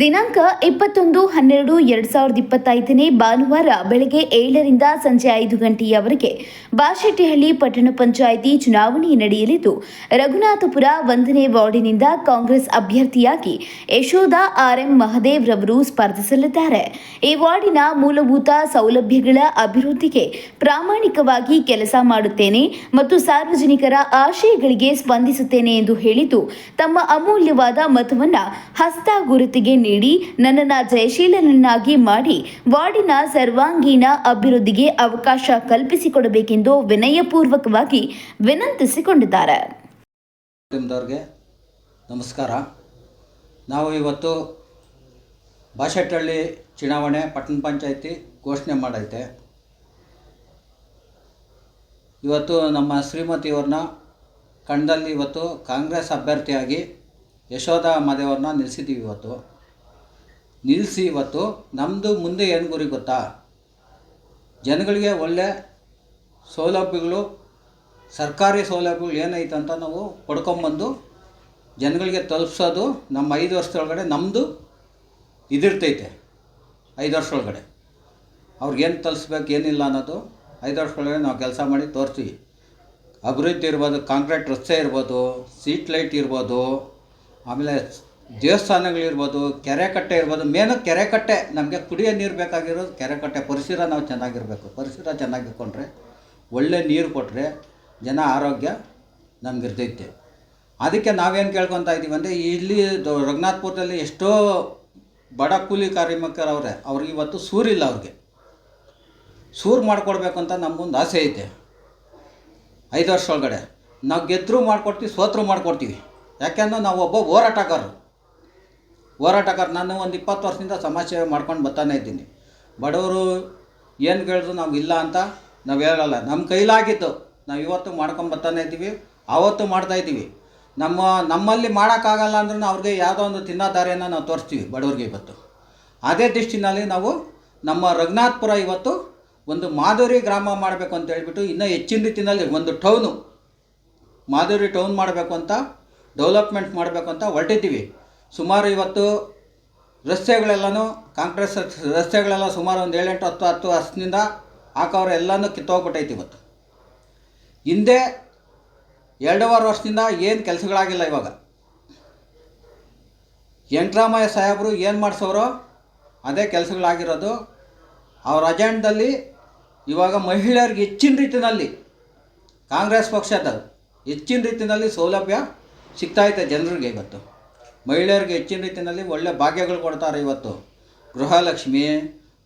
ದಿನಾಂಕ ಇಪ್ಪತ್ತೊಂದು ಹನ್ನೆರಡು ಎರಡ್ ಸಾವಿರದ ಇಪ್ಪತ್ತೈದನೇ ಭಾನುವಾರ ಬೆಳಗ್ಗೆ ಏಳರಿಂದ ಸಂಜೆ ಐದು ಗಂಟೆಯವರೆಗೆ ಬಾಶೆಟ್ಟಿಹಳ್ಳಿ ಪಟ್ಟಣ ಪಂಚಾಯಿತಿ ಚುನಾವಣೆ ನಡೆಯಲಿದ್ದು, ರಘುನಾಥಪುರ ಒಂದನೇ ವಾರ್ಡಿನಿಂದ ಕಾಂಗ್ರೆಸ್ ಅಭ್ಯರ್ಥಿಯಾಗಿ ಯಶೋಧ ಆರ್ಎಂ ಮಹದೇವ್ ರವರು ಸ್ಪರ್ಧಿಸಲಿದ್ದಾರೆ. ಈ ವಾರ್ಡಿನ ಮೂಲಭೂತ ಸೌಲಭ್ಯಗಳ ಅಭಿವೃದ್ಧಿಗೆ ಪ್ರಾಮಾಣಿಕವಾಗಿ ಕೆಲಸ ಮಾಡುತ್ತೇನೆ ಮತ್ತು ಸಾರ್ವಜನಿಕರ ಆಶಯಗಳಿಗೆ ಸ್ಪಂದಿಸುತ್ತೇನೆ ಎಂದು ಹೇಳಿದ್ದು, ತಮ್ಮ ಅಮೂಲ್ಯವಾದ ಮತವನ್ನು ಹಸ್ತ ಗುರುತಿಗೆ ನೀಡಿ ನನ್ನನ್ನು ಜಯಶೀಲನನ್ನಾಗಿ ಮಾಡಿ ವಾರ್ಡಿನ ಸರ್ವಾಂಗೀಣ ಅಭಿವೃದ್ಧಿಗೆ ಅವಕಾಶ ಕಲ್ಪಿಸಿಕೊಡಬೇಕೆಂದು ವಿನಯಪೂರ್ವಕವಾಗಿ ವಿನಂತಿಸಿಕೊಂಡಿದ್ದಾರೆ. ನಮಸ್ಕಾರ. ನಾವು ಇವತ್ತು ಬಾಶೆಟ್ಟಹಳ್ಳಿ ಚುನಾವಣೆ ಪಟ್ಟಣ ಪಂಚಾಯಿತಿ ಘೋಷಣೆ ಮಾಡೈತೆ. ಇವತ್ತು ನಮ್ಮ ಶ್ರೀಮತಿಯವ್ರನ್ನ ಕಣದಲ್ಲಿ ಇವತ್ತು ಕಾಂಗ್ರೆಸ್ ಅಭ್ಯರ್ಥಿಯಾಗಿ ಯಶೋಧ ಮಾದೇವ್ರನ್ನ ನಿಲ್ಲಿಸಿದ್ದೀವಿ ಇವತ್ತು. ನಿಲ್ಲಿಸಿ ಇವತ್ತು ನಮ್ಮದು ಮುಂದೆ ಏನು ಗುರಿ ಗೊತ್ತಾ? ಜನಗಳಿಗೆ ಒಳ್ಳೆ ಸೌಲಭ್ಯಗಳು, ಸರ್ಕಾರಿ ಸೌಲಭ್ಯಗಳು ಏನೈತೆ ಅಂತ ನಾವು ಪಡ್ಕೊಂಬಂದು ಜನಗಳಿಗೆ ತಲುಪಿಸೋದು ನಮ್ಮ ಐದು ವರ್ಷದೊಳಗಡೆ ನಮ್ಮದು ಇದಿರ್ತೈತೆ. ಐದು ವರ್ಷದೊಳಗಡೆ. ಅವ್ರಿಗೇನು ತಲುಪಿಸ್ಬೇಕು ಏನಿಲ್ಲ ಅನ್ನೋದು ಐದು ವರ್ಷದೊಳಗಡೆ ನಾವು ಕೆಲಸ ಮಾಡಿ ತೋರಿಸ್ತೀವಿ. ಅಭಿವೃದ್ಧಿ ಇರ್ಬೋದು, ಕಾಂಕ್ರೀಟ್ ರಸ್ತೆ ಇರ್ಬೋದು, ಸೀಟ್ ಲೈಟ್ ಇರ್ಬೋದು, ಆಮೇಲೆ ದೇವಸ್ಥಾನಗಳಿರ್ಬೋದು ಕೆರೆ ಕಟ್ಟೆ ಇರ್ಬೋದು, ಮೇನು ಕೆರೆ ಕಟ್ಟೆ ನಮಗೆ ಕುಡಿಯೋ ನೀರು ಬೇಕಾಗಿರೋದು ಕೆರೆ ಕಟ್ಟೆ ಪರಿಸರ ನಾವು ಚೆನ್ನಾಗಿರಬೇಕು. ಪರಿಸರ ಚೆನ್ನಾಗಿಟ್ಕೊಂಡ್ರೆ ಒಳ್ಳೆ ನೀರು ಕೊಟ್ಟರೆ ಜನ ಆರೋಗ್ಯ ನಮಗಿರ್ತೈತೆ. ಅದಕ್ಕೆ ನಾವೇನು ಕೇಳ್ಕೊತಾ ಇದ್ದೀವಿ ಅಂದರೆ, ಇಲ್ಲಿ ರಘುನಾಥ್ಪುರದಲ್ಲಿ ಎಷ್ಟೋ ಬಡ ಕೂಲಿ ಕಾರ್ಮಿಕರವ್ರೆ, ಅವ್ರಿಗೆ ಇವತ್ತು ಸೂರಿಲ್ಲ ಅವ್ರಿಗೆ. ಸೂರು ಮಾಡಿಕೊಡ್ಬೇಕು ಅಂತ ನಮಗೊಂದು ಆಸೆ ಐತೆ. ಐದು ವರ್ಷ ಒಳಗಡೆ. ನಾವು ಗೆದ್ದರೂ ಮಾಡಿಕೊಡ್ತೀವಿ, ಸೋತ್ರೂ ಮಾಡಿಕೊಡ್ತೀವಿ. ಯಾಕೆಂದ್ರೆ ನಾವು ಒಬ್ಬ ಹೋರಾಟಗಾರರು. ಹೋರಾಟಗಾರ, ನಾನು ಒಂದು ಇಪ್ಪತ್ತು ವರ್ಷದಿಂದ ಸಮಾಜ ಸೇವೆ ಮಾಡ್ಕೊಂಡು ಬರ್ತಾನೆ ಇದ್ದೀನಿ. ಬಡವರು ಏನು ಕೇಳಿದ್ರು ನಾವು ಇಲ್ಲ ಅಂತ ನಾವು ಹೇಳಲ್ಲ. ನಮ್ಮ ಕೈಲಾಗಿತ್ತು ನಾವು ಇವತ್ತು ಮಾಡ್ಕೊಂಡು ಬರ್ತಾನೆ ಇದ್ದೀವಿ ಆವತ್ತು ಮಾಡ್ತಾ ಇದ್ದೀವಿ. ನಮ್ಮ, ನಮ್ಮಲ್ಲಿ ಮಾಡೋಕ್ಕಾಗಲ್ಲ ಅಂದ್ರೆ ಅವ್ರಿಗೆ ಯಾವುದೋ ಒಂದು ತಿನ್ನೋ ದಾರಿಯನ್ನು ನಾವು ತೋರಿಸ್ತೀವಿ ಬಡವ್ರಿಗೆ ಇವತ್ತು. ಅದೇ ದೃಷ್ಟಿನಲ್ಲಿ ನಾವು ನಮ್ಮ ರಘುನಾಥ್ಪುರ ಇವತ್ತು ಒಂದು ಮಾಧುರಿ ಗ್ರಾಮ ಮಾಡಬೇಕು ಅಂತ ಹೇಳಿಬಿಟ್ಟು ಇನ್ನೂ ಹೆಚ್ಚಿನ ರೀತಿಯಲ್ಲಿ ಒಂದು ಟೌನು ಮಾಧುರಿ ಟೌನ್ ಮಾಡಬೇಕು ಅಂತ ಡೆವಲಪ್ಮೆಂಟ್ ಮಾಡಬೇಕು ಅಂತ ಹೊರಟಿದ್ದೀವಿ. ಸುಮಾರು ಇವತ್ತು ರಸ್ತೆಗಳೆಲ್ಲನೂ ಕಾಂಕ್ರೀಟ್ ರಸ್ತೆಗಳೆಲ್ಲ ಸುಮಾರು ಒಂದು ಏಳೆಂಟು ಹತ್ತು ಹತ್ತು ವರ್ಷದಿಂದ ಹಾಕೋರು ಎಲ್ಲನೂ ಕಿತ್ತೋಗ್ಬಿಟ್ಟೈತಿ ಇವತ್ತು. ಹಿಂದೆ ಎರಡೂವರೆ ವರ್ಷದಿಂದ ಏನು ಕೆಲಸಗಳಾಗಿಲ್ಲ ಇವಾಗ. ವೆಂಕಟರಾಮಯ್ಯ ಸಾಹೇಬರು ಏನು ಮಾಡಿಸೋರೋ ಅದೇ ಕೆಲಸಗಳಾಗಿರೋದು. ಅವ್ರ ಅಜೆಂಡದಲ್ಲಿ ಇವಾಗ ಮಹಿಳೆಯರಿಗೆ ಹೆಚ್ಚಿನ ರೀತಿಯಲ್ಲಿ ಕಾಂಗ್ರೆಸ್ ಪಕ್ಷದ ಹೆಚ್ಚಿನ ರೀತಿಯಲ್ಲಿ ಸೌಲಭ್ಯ ಸಿಗ್ತಾಯಿದೆ ಜನರಿಗೆ ಇವತ್ತು. ಮಹಿಳೆಯರಿಗೆ ಹೆಚ್ಚಿನ ರೀತಿಯಲ್ಲಿ ಒಳ್ಳೆ ಭಾಗ್ಯಗಳು ಕೊಡ್ತಾರೆ ಇವತ್ತು. ಗೃಹಲಕ್ಷ್ಮಿ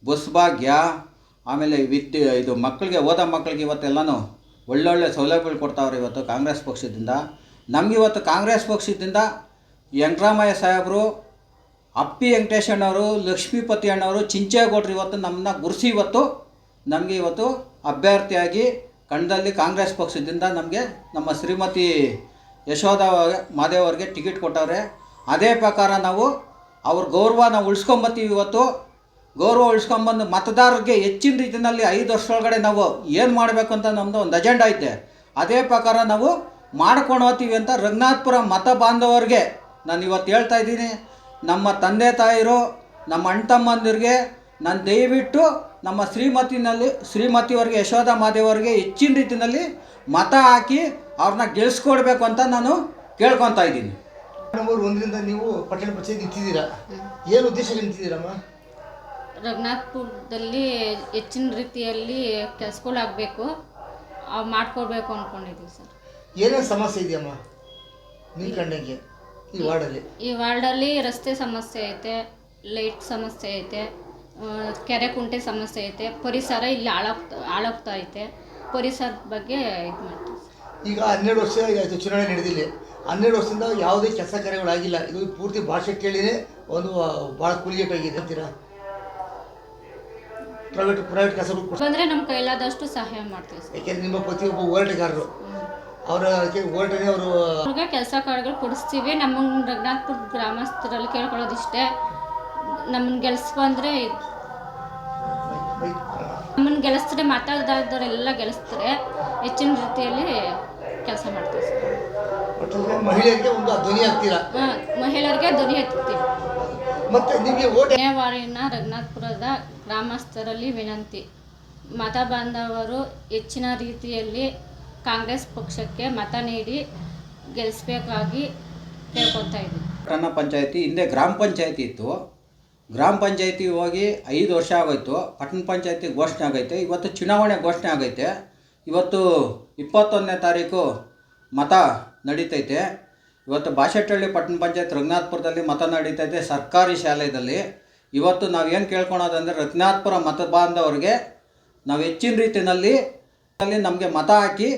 ಬಸ್ ಭಾಗ್ಯ ಆಮೇಲೆ ವಿದ್ಯೆ ಇದು ಮಕ್ಕಳಿಗೆ, ಓದ ಮಕ್ಕಳಿಗೆ ಇವತ್ತೆಲ್ಲನೂ ಒಳ್ಳೊಳ್ಳೆ ಸೌಲಭ್ಯಗಳು ಕೊಡ್ತಾವ್ರೆ ಇವತ್ತು ಕಾಂಗ್ರೆಸ್ ಪಕ್ಷದಿಂದ. ನಮ್ಗೆ ಇವತ್ತು ಕಾಂಗ್ರೆಸ್ ಪಕ್ಷದಿಂದ ವೆಂಕಟರಾಮಯ್ಯ ಸಾಹೇಬರು, ಅಪ್ಪಿ ವೆಂಕಟೇಶ್ ಅಣ್ಣವರು, ಲಕ್ಷ್ಮೀಪತಿ ಅಣ್ಣವರು, ಚಿಂಚೇಗೌಡರು ಇವತ್ತು ನಮ್ಮನ್ನ ಗುರುಸಿ ಇವತ್ತು ನಮಗೆ ಇವತ್ತು ಅಭ್ಯರ್ಥಿಯಾಗಿ ಕಣದಲ್ಲಿ ಕಾಂಗ್ರೆಸ್ ಪಕ್ಷದಿಂದ ನಮಗೆ ನಮ್ಮ ಶ್ರೀಮತಿ ಯಶೋಧ ಮಾದೇವ್ ಅವ್ರಿಗೆ ಟಿಕೆಟ್ ಕೊಟ್ಟವ್ರೆ. ಅದೇ ಪ್ರಕಾರ ನಾವು ಅವ್ರ ಗೌರವ ನಾವು ಉಳಿಸ್ಕೊಂಬತ್ತೀವಿ ಇವತ್ತು. ಗೌರವ ಉಳಿಸ್ಕೊಂಬಂದು ಮತದಾರರಿಗೆ ಹೆಚ್ಚಿನ ರೀತಿಯಲ್ಲಿ ಐದು ವರ್ಷದೊಳಗಡೆ ನಾವು ಏನು ಮಾಡಬೇಕು ಅಂತ ನಮ್ಮದು ಒಂದು ಅಜೆಂಡಾ ಐತೆ. ಅದೇ ಪ್ರಕಾರ ನಾವು ಮಾಡ್ಕೊಂಡು ಹೋಗ್ತೀವಿ ಅಂತ ರಂಗನಾಥ್ಪುರ ಮತ ಬಾಂಧವರಿಗೆ ನಾನು ಇವತ್ತು ಹೇಳ್ತಾ ಇದ್ದೀನಿ. ನಮ್ಮ ತಂದೆ ತಾಯಿರು, ನಮ್ಮ ಅಣ್ಣ ತಮ್ಮಂದಿರಿಗೆ ನಾನು ದಯವಿಟ್ಟು ನಮ್ಮ ಶ್ರೀಮತಿನಲ್ಲಿ, ಶ್ರೀಮತಿಯವರಿಗೆ, ಯಶೋಧ ಮಾದೇವರಿಗೆ ಹೆಚ್ಚಿನ ರೀತಿಯಲ್ಲಿ ಮತ ಹಾಕಿ ಅವ್ರನ್ನ ಗೆಲ್ಸ್ಕೊಡ್ಬೇಕು ಅಂತ ನಾನು ಕೇಳ್ಕೊತಾ ಇದ್ದೀನಿ. ನಂಬರ್ ಒಂದರಿಂದ ನೀವು ಪಟ್ಟಣ ಪಂಚಾಯತ್ ನಿಂತಿದ್ದೀರಾ ಏನು ಉದ್ದೇಶಕ್ಕೆ ನಿಂತಿದ್ದೀರಮ್ಮ ರಘುನಾಥ್ಪುರದಲ್ಲಿ ಹೆಚ್ಚಿನ ರೀತಿಯಲ್ಲಿ ಕೆಲಸಗಳಾಗಬೇಕು. ಮಾಡ್ಕೊಡ್ಬೇಕು ಅಂದ್ಕೊಂಡಿದ್ದೀವಿ ಸರ್. ಏನೇನು ಸಮಸ್ಯೆ ಇದೆಯಮ್ಮ ನಿಮ್ಮ ಕಣ್ಣಿಗೆ ಈ ವಾರ್ಡಲ್ಲಿ? ಈ ವಾರ್ಡಲ್ಲಿ ರಸ್ತೆ ಸಮಸ್ಯೆ ಐತೆ ಲೈಟ್ ಸಮಸ್ಯೆ ಐತೆ ಆ, ಕೆರೆ ಕುಂಟೆ ಸಮಸ್ಯೆ ಐತೆ ಪರಿಸರ ಇಲ್ಲಿ ಹಾಳಾಗ್ತಾ ಹಾಳಾಗ್ತಾ ಐತೆ. ಪರಿಸರದ ಬಗ್ಗೆ ಇದು ಮಾಡ್ತೀವಿ. ಈಗ ಹನ್ನೆರಡು ವರ್ಷ ಆಯಿತು ಚುನಾವಣೆ ನಡೆದಿಲ್ಲ ಹನ್ನೆರಡು ವರ್ಷದಿಂದ ಯಾವುದೇ ಕೆಲಸ ಕಾರ್ಯಗಳಾಗಿಲ್ಲ. ಇದು ಪೂರ್ತಿ ಭಾಷೆ ಕೇಳಿನೇ ಒಂದು ಭಾಳ ಕೂಲಿಗೆಟ್ಟಾಗಿದೆ ಅಂತೀರಾ? ಪ್ರೈವೇಟ್ ಪ್ರೈವೇಟ್ ಕೆಲಸಗಳು ಬಂದರೆ ನಮ್ಮ ಕೈಲಾದಷ್ಟು ಸಹಾಯ ಮಾಡ್ತೀವಿ ಸರ್. ಯಾಕೆಂದ್ರೆ ನಿಮ್ಮ ಪ್ರತಿಯೊಬ್ಬ ಹೋರಾಟಗಾರರು ಅವರ ಹೋರಾಟನೇ ಅವರು ಅವ್ರಿಗೆ ಕೆಲಸ ಕಾರ್ಯಗಳು ಕೊಡಿಸ್ತೀವಿ. ನಮ್ಮ ರಘುನಾಥ್ಪುರ ಗ್ರಾಮಸ್ಥರಲ್ಲಿ ಕೇಳ್ಕೊಳ್ಳೋದಿಷ್ಟೇ. ನಮ್ಮನ್ನು ಗೆಲ್ಸ್ ಬಂದರೆ ನಮ್ಮನ್ನು ಗೆಲ್ಲಿಸಿದ್ರೆ ಮಾತಾಡ್ದವರೆಲ್ಲ ಗೆಲ್ಲಿಸ್ತಾರೆ ಹೆಚ್ಚಿನ ರೀತಿಯಲ್ಲಿ ಕೆಲಸ ಮಾಡ್ತೀವಿ ಸರ್. ಮಹಿಳೆಯರಿಗೆ ಒಂದು ಧ್ವನಿ ಆಗ್ತೀರಾ ಮಹಿಳೆಯರಿಗೆ ಧ್ವನಿ ಎತ್ತೀವಿ ಮತ್ತೆ ನಿಮಗೆ ರಘುನಾಥಪುರದ ಗ್ರಾಮಸ್ಥರಲ್ಲಿ ವಿನಂತಿ. ಮತ ಬಾಂಧವರು ಹೆಚ್ಚಿನ ರೀತಿಯಲ್ಲಿ ಕಾಂಗ್ರೆಸ್ ಪಕ್ಷಕ್ಕೆ ಮತ ನೀಡಿ ಗೆಲ್ಲಿಸ್ಬೇಕಾಗಿ ಕೇಳ್ಕೊತಾ ಇದ್ದೀವಿ. ಪಟ್ಟಣ ಪಂಚಾಯತಿ ಹಿಂದೆ ಗ್ರಾಮ ಪಂಚಾಯತಿ ಇತ್ತು. ಗ್ರಾಮ ಪಂಚಾಯತಿ ಹೋಗಿ ಐದು ವರ್ಷ ಆಗೋಯ್ತು. ಪಟ್ಟಣ ಪಂಚಾಯತಿ ಘೋಷಣೆ ಆಗೈತೆ. ಇವತ್ತು ಚುನಾವಣೆ ಘೋಷಣೆ ಆಗೈತೆ. ಇವತ್ತು ಇಪ್ಪತ್ತೊಂದನೇ ತಾರೀಕು ಮತ ನಡೀತೈತೆ. ಇವತ್ತು ಬಾಶೆಟ್ಟಹಳ್ಳಿ ಪಟ್ಟಣ ಪಂಚಾಯತ್ ರಘುನಾಥ್ಪುರದಲ್ಲಿ ಮತ ನಡೀತೈತೆ ಸರ್ಕಾರಿ ಶಾಲೆಯಲ್ಲಿ ಇವತ್ತು ನಾವು ಏನು ಕೇಳ್ಕೊಳೋದಂದರೆ ರಘುನಾಥ್ಪುರ ಮತ ಬಾಂಧವರಿಗೆ ನಾವು ಹೆಚ್ಚಿನ ರೀತಿಯಲ್ಲಿ ಅಲ್ಲಿ ನಮಗೆ ಮತ ಹಾಕಿ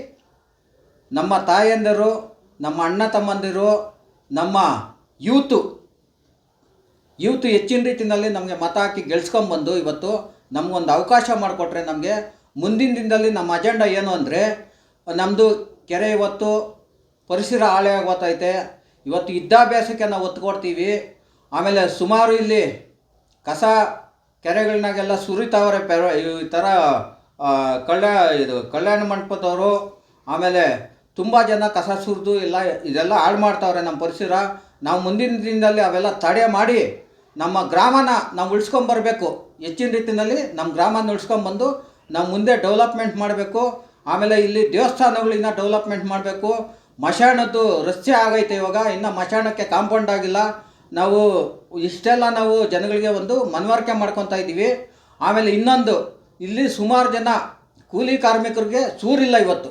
ನಮ್ಮ ತಾಯಂದಿರು, ನಮ್ಮ ಅಣ್ಣ ತಮ್ಮಂದಿರು, ನಮ್ಮ ಯೂತು, ಯೂತ್ ಹೆಚ್ಚಿನ ರೀತಿಯಲ್ಲಿ ನಮಗೆ ಮತ ಹಾಕಿ ಗೆಲ್ಸ್ಕೊಂಬಂದು ಇವತ್ತು ನಮಗೊಂದು ಅವಕಾಶ ಮಾಡಿಕೊಟ್ರೆ ನಮಗೆ ಮುಂದಿನ ದಿನದಲ್ಲಿ ನಮ್ಮ ಅಜೆಂಡಾ ಏನು ಅಂದರೆ ನಮ್ಮದು ಕೆರೆ ಇವತ್ತು ಪರಿಸರ ಹಾಳೆ ಆಗೋತೈತೆ ಇವತ್ತು ವಿದ್ಯಾಭ್ಯಾಸಕ್ಕೆ ನಾವು ಒತ್ತು ಕೊಡ್ತೀವಿ ಆಮೇಲೆ ಸುಮಾರು ಇಲ್ಲಿ ಕಸ ಕೆರೆಗಳನ್ನಾಗೆಲ್ಲ ಸುರಿತಾವ್ರೆ ಪೆರ, ಈ ಥರ ಕಳ್ಳ, ಇದು ಕಲ್ಯಾಣ ಮಂಟಪದವರು, ಆಮೇಲೆ ತುಂಬ ಜನ ಕಸ ಸುರಿದು ಎಲ್ಲ ಇದೆಲ್ಲ ಹಾಳು ಮಾಡ್ತಾವ್ರೆ ನಮ್ಮ ಪರಿಸರ. ನಾವು ಮುಂದಿನ ದಿನದಲ್ಲಿ ಅವೆಲ್ಲ ತಡೆ ಮಾಡಿ ನಮ್ಮ ಗ್ರಾಮನ ನಾವು ಉಳಿಸ್ಕೊಂಬರ್ಬೇಕು ಹೆಚ್ಚಿನ ರೀತಿಯಲ್ಲಿ ನಮ್ಮ ಗ್ರಾಮನ ಉಳಿಸ್ಕೊಂಬಂದು ನಾವು ಮುಂದೆ ಡೆವಲಪ್ಮೆಂಟ್ ಮಾಡಬೇಕು, ಆಮೇಲೆ ಇಲ್ಲಿ ದೇವಸ್ಥಾನಗಳಿಂದ ಡೆವಲಪ್ಮೆಂಟ್ ಮಾಡಬೇಕು. ಮಶಾಣದ್ದು ರಸ್ತೆ ಆಗೈತೆ ಇವಾಗ, ಇನ್ನು ಮಶಾಣಕ್ಕೆ ಕಾಂಪೌಂಡ್ ಆಗಿಲ್ಲ. ನಾವು ಇಷ್ಟೆಲ್ಲ ನಾವು ಜನಗಳಿಗೆ ಒಂದು ಮನವರಿಕೆ ಮಾಡ್ಕೊತಾ ಇದ್ದೀವಿ. ಆಮೇಲೆ ಇನ್ನೊಂದು, ಇಲ್ಲಿ ಸುಮಾರು ಜನ ಕೂಲಿ ಕಾರ್ಮಿಕರಿಗೆ ಸೂರಿಲ್ಲ ಇವತ್ತು.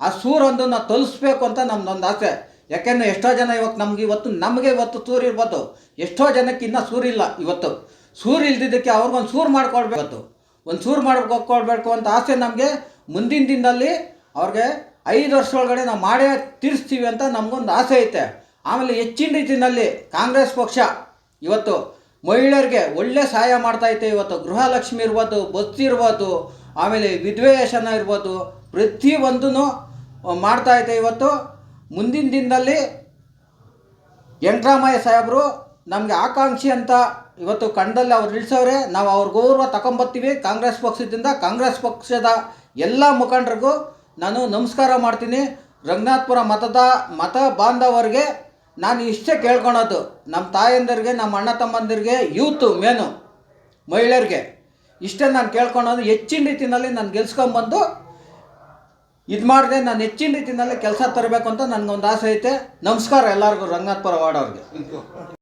ಆ ಸೂರೊಂದು ನಾವು ತಲುಸ್ಬೇಕು ಅಂತ ನಮ್ದೊಂದು ಆಸೆ. ಯಾಕೆಂದರೆ ಎಷ್ಟೋ ಜನ ಇವತ್ತು ನಮ್ಗೆ ಇವತ್ತು, ನಮಗೆ ಇವತ್ತು ಸೂರು ಇರ್ಬೋದು ಎಷ್ಟೋ ಜನಕ್ಕೆ ಇನ್ನೂ ಸೂರಿಲ್ಲ ಇವತ್ತು. ಸೂರು ಇಲ್ದಿದ್ದಕ್ಕೆ ಅವ್ರಿಗೊಂದು ಸೂರು ಮಾಡ್ಕೊಳ್ಬೇಕು ಇವತ್ತು ಮಾಡ್ಬೇಕು ಸೂರು ಮಾಡ್ಕೊಳ್ಬೇಕು ಅಂತ ಆಸೆ ನಮಗೆ. ಮುಂದಿನ ದಿನದಲ್ಲಿ ಅವ್ರಿಗೆ ಐದು ವರ್ಷ ಒಳಗಡೆ ನಾವು ಮಾಡೇ ತೀರಿಸ್ತೀವಿ ಅಂತ ನಮಗೊಂದು ಆಸೆ ಐತೆ. ಆಮೇಲೆ ಹೆಚ್ಚಿನ ರೀತಿಯಲ್ಲಿ ಕಾಂಗ್ರೆಸ್ ಪಕ್ಷ ಇವತ್ತು ಮಹಿಳೆಯರಿಗೆ ಒಳ್ಳೆ ಸಹಾಯ ಮಾಡ್ತಾ ಐತೆ. ಇವತ್ತು ಗೃಹಲಕ್ಷ್ಮಿ ಇರ್ಬೋದು, ಬಸ್ ಇರ್ಬೋದು, ಆಮೇಲೆ ವಿದ್ವೇಷನ ಇರ್ಬೋದು ಪ್ರತಿಯೊಂದೂ ಮಾಡ್ತಾ ಐತೆ ಇವತ್ತು. ಮುಂದಿನ ದಿನದಲ್ಲಿ ವೆಂಕಟರಾಮಯ್ಯ ಸಾಹೇಬರು ನಮಗೆ ಆಕಾಂಕ್ಷಿ ಅಂತ ಇವತ್ತು ಕಂಡಲ್ಲಿ ಅವ್ರು ನಿಲ್ಲಿಸೋರೆ ನಾವು ಅವ್ರ ಗೌರವ ತಗೊಂಬರ್ತೀವಿ ಕಾಂಗ್ರೆಸ್ ಪಕ್ಷದಿಂದ ಕಾಂಗ್ರೆಸ್ ಪಕ್ಷದ ಎಲ್ಲ ಮುಖಂಡರಿಗೂ ನಾನು ನಮಸ್ಕಾರ ಮಾಡ್ತೀನಿ. ರಂಗನಾಥ್ಪುರ ಮತದ ಮತ ಬಾಂಧವರಿಗೆ ನಾನು ಇಷ್ಟೇ ಕೇಳ್ಕೊಳೋದು. ನಮ್ಮ ತಾಯಂದಿರಿಗೆ ನಮ್ಮ ಅಣ್ಣ ತಮ್ಮಂದಿರಿಗೆ ಯೂತು ಮೇನು ಮಹಿಳೆಯರಿಗೆ ಇಷ್ಟೇ ನಾನು ಕೇಳ್ಕೊಳೋದು. ಹೆಚ್ಚಿನ ರೀತಿಯಲ್ಲಿ ನಾನು ಗೆಲ್ಸ್ಕೊಂಬಂದು ಇದು ಮಾಡಿದೆ ನಾನು ಹೆಚ್ಚಿನ ರೀತಿಯಲ್ಲಿ ಕೆಲಸ ತರಬೇಕು ಅಂತ ನನಗೊಂದು ಆಸೆ ಐತೆ. ನಮಸ್ಕಾರ ಎಲ್ಲರಿಗೂ ರಂಗನಾಥ್ಪುರ ವಾರ್ಡ್ ಅವ್ರಿಗೆ.